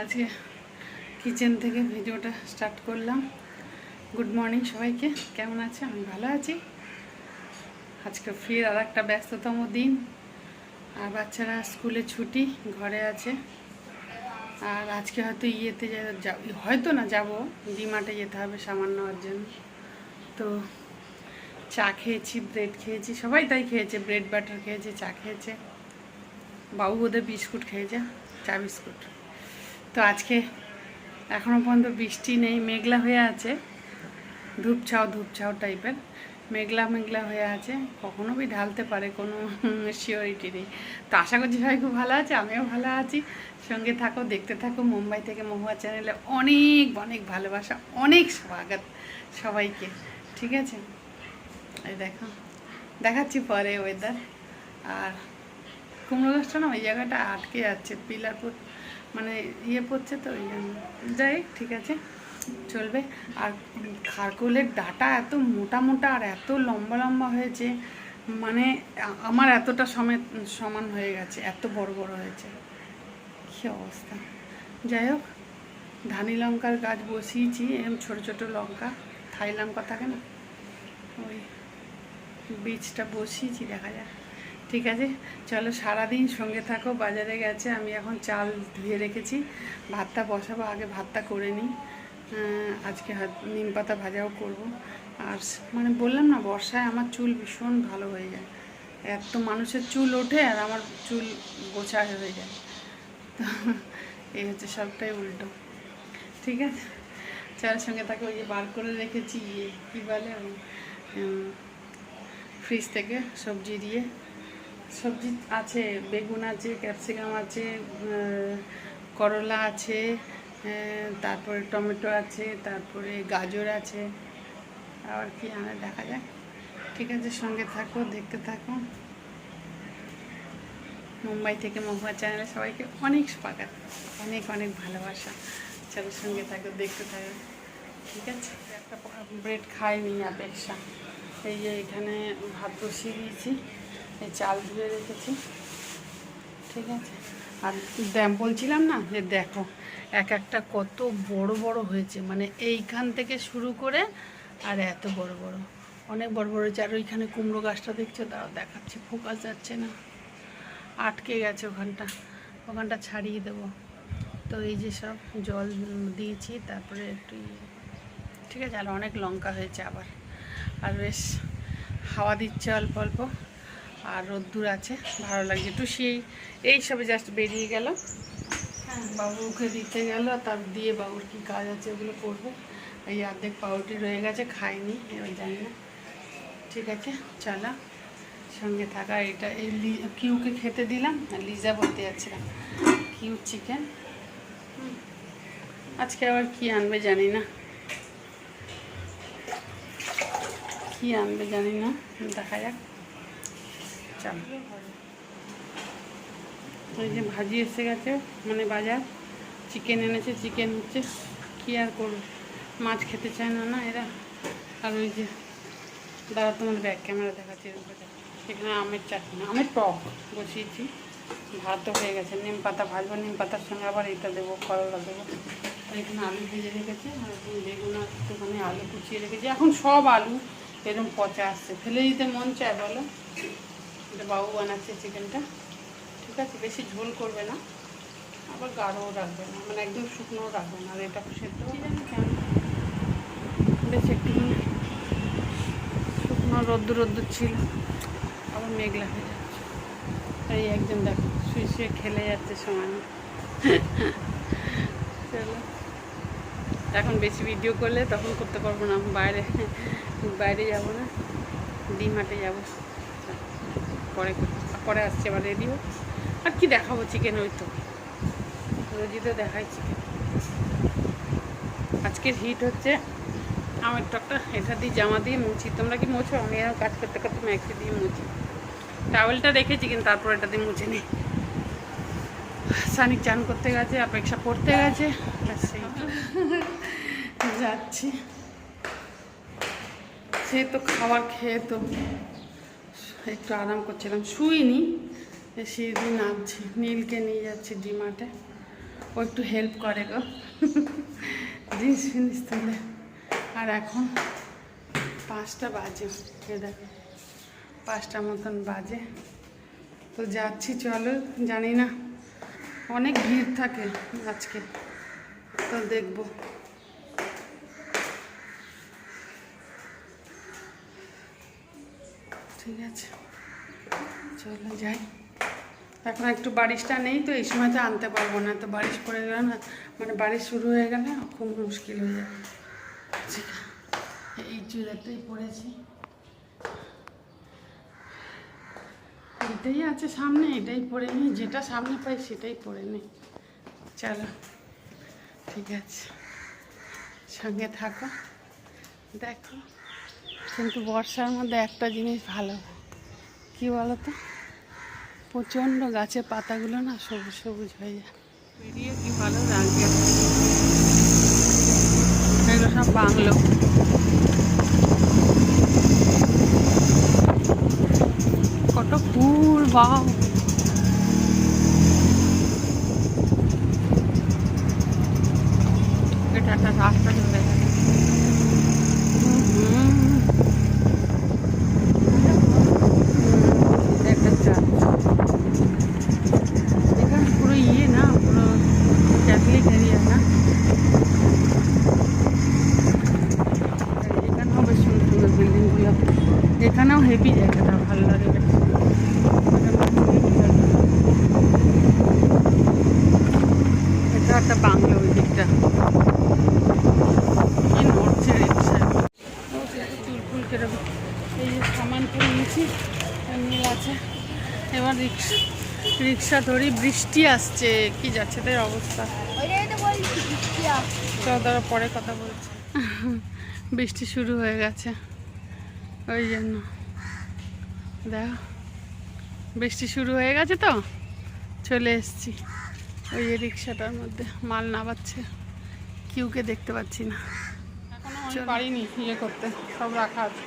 আজকে কিচেন থেকে ভিডিওটা স্টার্ট করলাম। গুড মর্নিং সবাইকে, কেমন আছে? আমি ভালো আছি। আজকে ফির আর একটা ব্যস্ততম দিন। আর বাচ্চারা স্কুলে ছুটি, ঘরে আছে। আর আজকে হয়তো ইয়েতে হয়তো না যাব, ডিমার্টে যেতে হবে সামান্য নেওয়ার জন্য। তো চা খেয়েছি ব্রেড খেয়েছি, সবাই তাই খেয়েছে ব্রেড বাটার খেয়েছে, চা খেয়েছে। বাবু বোধহয় বিস্কুট খেয়েছে, চা বিস্কুট। আজকে এখনও পর্যন্ত বৃষ্টি নেই, মেঘলা হয়ে আছে, ধূপছাও ধূপছাও টাইপের, মেঘলা মেঘলা হয়ে আছে, কখনো বি ঢালতে পারে, কোনো শিওরিটি নেই। তো আশা করছি সবাই খুব ভালো আছে, আমিও ভালো আছি। সঙ্গে থাকো, দেখতে থাকো, মুম্বাই থেকে মহুয়া চ্যানেলে অনেক অনেক ভালোবাসা, অনেক স্বাগত সবাইকে, ঠিক আছে? এই দেখো, দেখাচ্ছি পরে ওয়েদার আর কুমড়ো গাছটা না ওই জায়গাটা আটকে যাচ্ছে, পিলার পর মানে ইয়ে পড়ছে তো ওই জন্য যাই, ঠিক আছে, চলবে। আর খারকোলের ডাটা এত মোটা মোটা আর এত লম্বা লম্বা হয়েছে মানে আমার এতটা সমেত, সমান হয়ে গেছে, এত বড় বড় হয়েছে। কী অবস্থা। যাই হোক, ধানি লঙ্কার গাছ বসিয়েছি এরকম ছোটো ছোটো লঙ্কা থাই লঙ্কা থাকে না? ওই বীজটা বসিয়েছি, দেখা যাক। ঠিক আছে? চলো সারাদিন সঙ্গে থাকো, বাজারে গেছে, আমি এখন চাল ধুয়ে রেখেছি। ভাতটা বসাবো, আগে ভাতটা করে নিই। আজকে নিম পাতা ভাজাও করব। আর মানে বললাম না, বর্ষায় আমার চুল ভীষণ ভালো হয়ে যায়। এত মানুষের চুল ওঠে আর আমার চুল গোছা হয়ে যায়। তো এই হচ্ছে সবটাই উল্টো। ঠিক আছে? চার সঙ্গে তাকে ওই যে বার করে রেখেছি ইয়ে কী বলে ফ্রিজ থেকে সবজি দিয়ে। সবজি আছে, বেগুন আছে, ক্যাপসিকাম আছে করলা আছে তারপরে টমেটো আছে, তারপরে গাজর আছে। আবার কি আনে দেখা যাক? ঠিক আছে, সঙ্গে থাকো, দেখতে থাকো। মুম্বাই থেকে মহুয়া চ্যানেলে সবাইকে অনেক স্বাগত, অনেক অনেক ভালোবাসা। চলো সঙ্গে থাকো, দেখতে থাকো। ঠিক আছে? একটা ব্রেড খাইনি, অপেক্ষা। এই যে এখানে ভাত বসিয়ে দিয়েছি। এই চাল ধুয়ে রেখেছি। ঠিক আছে? আর বলছিলাম না যে দেখো, এক একটা কত বড় বড় হয়েছে। মানে এইখান থেকে শুরু করে আর এত বড় বড়। অনেক বড় বড় হয়েছে। আর ওইখানে কুমড়ো গাছটা দেখছ? তাও দেখাচ্ছি। ফোকাস যাচ্ছে না। আটকে গেছে ওখানটা। ওখানটা ছাড়িয়ে দেবো। তো এই যে সব জল দিয়েছি, তারপরে একটু ইয়ে। ঠিক আছে? আর অনেক লঙ্কা হয়েছে আবার। আর বেশ, হাওয়া দিচ্ছে অল্প অল্প। আর রোদ্দুর আছে, ভালো লাগছে। একটু সেই এই সবে জাস্ট বেরিয়ে গেল হ্যাঁ বাবুকে দিতে গেল তার দিয়ে বাবুর কি কাজ আছে ওগুলো করবে। এই অর্ধেক পাউরুটি রয়ে গেছে, খাইনি এবার জানি না। ঠিক আছে, চলো। সঙ্গে থাকা, এটা এই লি- কিউকে খেতে দিলাম, আর লিজা বলতে যাচ্ছিলাম কিউ চিকেন। আজকে আবার কি আনবে জানি না। কি আনবে জানি না, দেখা যাক। চল ওই যে ভাজি এসে গেছে মানে বাজার। চিকেন এনেছে চিকেন হচ্ছে। কি আর করবে? মাছ খেতে চায় না না এরা। আর ওই যে, দাদা তোমার ব্যাক ক্যামেরা দেখাচ্ছি এখানে আমের চাটনি, আমের টক বসিয়েছি। ভাতও হয়ে গেছে। নিম পাতা ভাজবো, নিম পাতার সঙ্গে আবার এটা দেবো, করলা দেবো। আর এখানে আলু ভেজে রেখেছে। আর বেগুন একটুখানি আলু কুচিয়ে রেখেছি। এখন সব আলু, এরকম পচা আসছে। ফেলে দিতে মন চায় বলো? এটা বাবু বানাচ্ছে চিকেনটা। ঠিক আছে, বেশি ঝোল করবে না। আবার গাঢ়ও রাখবে না মানে একদম শুকনোও রাখবে না, আর এটা সেদ্ধ। জানি কেন বেশ একটুখানি শুকনো রোদ্দুর রোদ্দুর ছিল, আবার মেঘলা হয়ে যাচ্ছে। এই একজন দেখো, শুয়ে শুয়ে খেলে যাচ্ছে সমান চলো। এখন বেশি ভিডিও করলে তখন করতে পারব না, বাইরে বাইরে যাব না ডিমার্টে যাব। পরে পরে আসছে আবার রেডি হোক আর কি দেখাবো চিকেন ওই তো। রোজই তো দেখাই চিকেন আজকের হিট হচ্ছে আমের টকটা। এটা দিয়ে জামা দিয়ে মুছি। তোমরা কি মোছো? আমি এরকম কাজ করতে করতে ম্যাক্সি দিয়ে মুছি। টাওয়েলটা রেখেছি কিন্তু তারপর এটা দিয়ে মুছে নিই সানিক চান করতে গেছে, অপেক্ষা পড়তে গেছে। যাচ্ছি। সে তো খাবার খেয়ে তো একটু আরাম করছিলাম। শুইনি সিঁড়ি নামছি নীলকে নিয়ে যাচ্ছি ডিমার্টে ও একটু হেল্প করে গো। জিনিস ফিনিস তুলে। আর এখন পাঁচটা বাজে। এ দেখো, পাঁচটা মতন বাজে। তো যাচ্ছি, চলো, জানি না। অনেক ভিড় থাকে আজকে। তো দেখব। ঠিক আছে। চলো যাই। এখন একটু বারিশটা নেই তো, এই সময় তো আনতে পারব না। তো বারিশ পড়ে গেলে না মানে বারিশ শুরু হয়ে গেলে খুব মুশকিল হয়ে যাবে। ঠিক এই চুড়াটাই পড়েছি। এটাই আছে সামনে, এটাই পরে নিই। যেটা সামনে পাই সেটাই পরে নিই। চলো। ঠিক আছে। সঙ্গে থাকো। দেখো। কিন্তু বর্ষার মধ্যে একটা জিনিস ভালো কি তো প্রচণ্ড গাছের পাতাগুলো না সবুজ সবুজ হয়ে যায়। বেরিয়ে ভালো এগুলো সব বাংলো। কত ফুল বাও এটা একটা রাস্তা চলে গেছে হুম। একটা চার্চ এখানে পুরো ইয়ে না পুরো ক্যাথলিক এরিয়া না এখানেও বেশ সুন্দর সুন্দর বিল্ডিংগুলো এখানেও হেভি জায়গাটা ভালো লাগে। এটা একটা বাংলো ওই দিকটা। কি নড়ছে রিক্সায় চুলফুল কেরকম এই সামান করে নিয়েছি নীল আছে। এবার রিক্সা রিক্সা ধরি বৃষ্টি আসছে, কি যাচ্ছে তাই অবস্থা। চল তারা পরে কথা বলছি। বৃষ্টি শুরু হয়ে গেছে। ওই জন্য। দেখো বৃষ্টি শুরু হয়ে গেছে তো চলে এসছি। ওই রিক্সাটার মধ্যে মাল নামাচ্ছে কিউকে দেখতে পাচ্ছি না। এখনও পারিনি ইয়ে করতে সব রাখা আছে।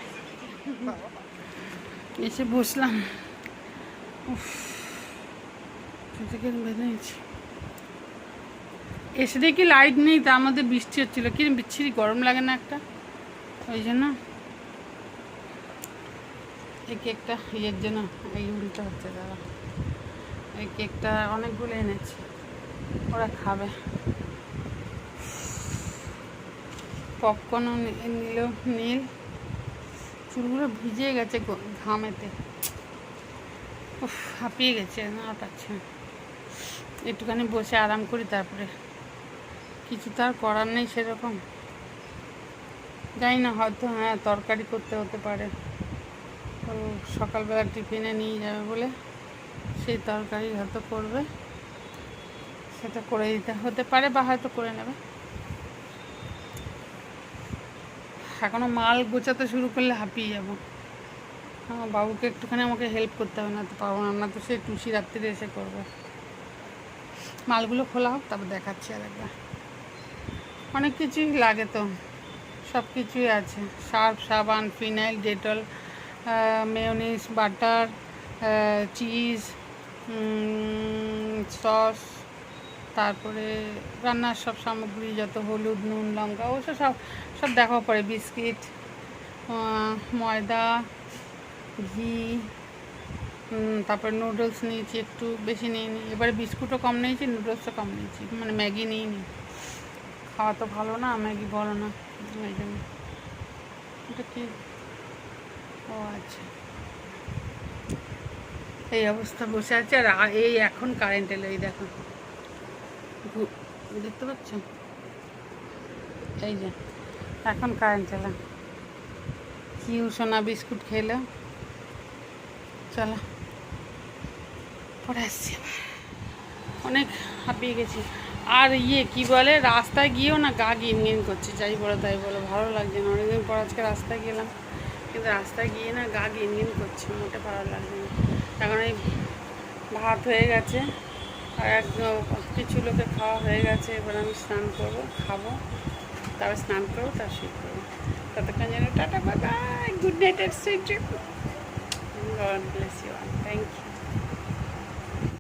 এসে বসলাম। এসে দেখি লাইট নেই তার মধ্যে বৃষ্টি হচ্ছিল। কি বিচ্ছিরি গরম লাগে না একটা? ওই জন্য এই কেকটা ইয়ের জন্য এই উল্টো হচ্ছে দাদা। এই কেকটা অনেকগুলো এনেছি। ওরা খাবে। পপকর্নও নিল নীল। চুলগুলো ভিজে গেছে ঘামেতে। উফ, হাঁপিয়ে গেছে, না পাচ্ছে একটুখানি বসে আরাম করি তারপরে। কিছু তো আর করার নেই সেরকম। জানি না হয়তো হ্যাঁ তরকারি করতে হতে পারে। তো সকালবেলা টিফিনে নিয়ে যাবে বলে সেই তরকারি হয়তো করবে। সেটা করে দিতে হতে পারে বা হয়তো করে নেবে। এখনও মাল গোছাতে শুরু করলে হাঁপিয়ে যাব। আমার বাবুকে একটুখানি আমাকে হেল্প করতে হবে না তো পারব না। না তো সে টুসি রাত্রিরে এসে করবে। মালগুলো খোলা হোক, তারপর দেখাচ্ছি আর একবার। অনেক কিছুই লাগে তো। সব কিছুই আছে। সার্ফ, সাবান, phenyl, Dettol mayonnaise butter cheese sauce তারপরে রান্নার সব সামগ্রী যত হলুদ, নুন, লঙ্কা ওসব সব সব দেখাও পড়ে বিস্কিট ময়দা, ঘি তারপরে নুডলস নিয়েছি একটু বেশি নিইনি, এবারে বিস্কুটও কম নিয়েছি নুডলসও কম নিয়েছি মানে ম্যাগি নিইনি। খাওয়া তো ভালো না, ম্যাগি ভালো না, এই জন্য। এটা কি? ও আচ্ছা। এই অবস্থা বসে আছে আর এই এখন কারেন্ট এলো, এই দেখো। দেখতে পাচ্ছ? এই যে, এখন কারেন্ট এলো। কিউ সোনা বিস্কুট খেলো। চলো পরে আসছি অনেক হাঁপিয়ে গেছি। আর ইয়ে কি বলে, রাস্তায় গিয়েও না গা গিন গিন করছে। যাই বলো তাই বলো, ভালো লাগছে না। অনেকদিন পর আজকে রাস্তায় গেলাম। কিন্তু রাস্তায় গিয়ে না গা গিন গিন করছে, মোটে ভালো লাগছে না এখন এই ভাত হয়ে গেছে, আর এক, কিছু লোকে খাওয়া হয়ে গেছে, এবার আমি স্নান করব, খাব, তারপর স্নান করব তার শুয়ে করব ততক্ষণ যেন টাটা বাবা good night at sweet God bless you. Thank you.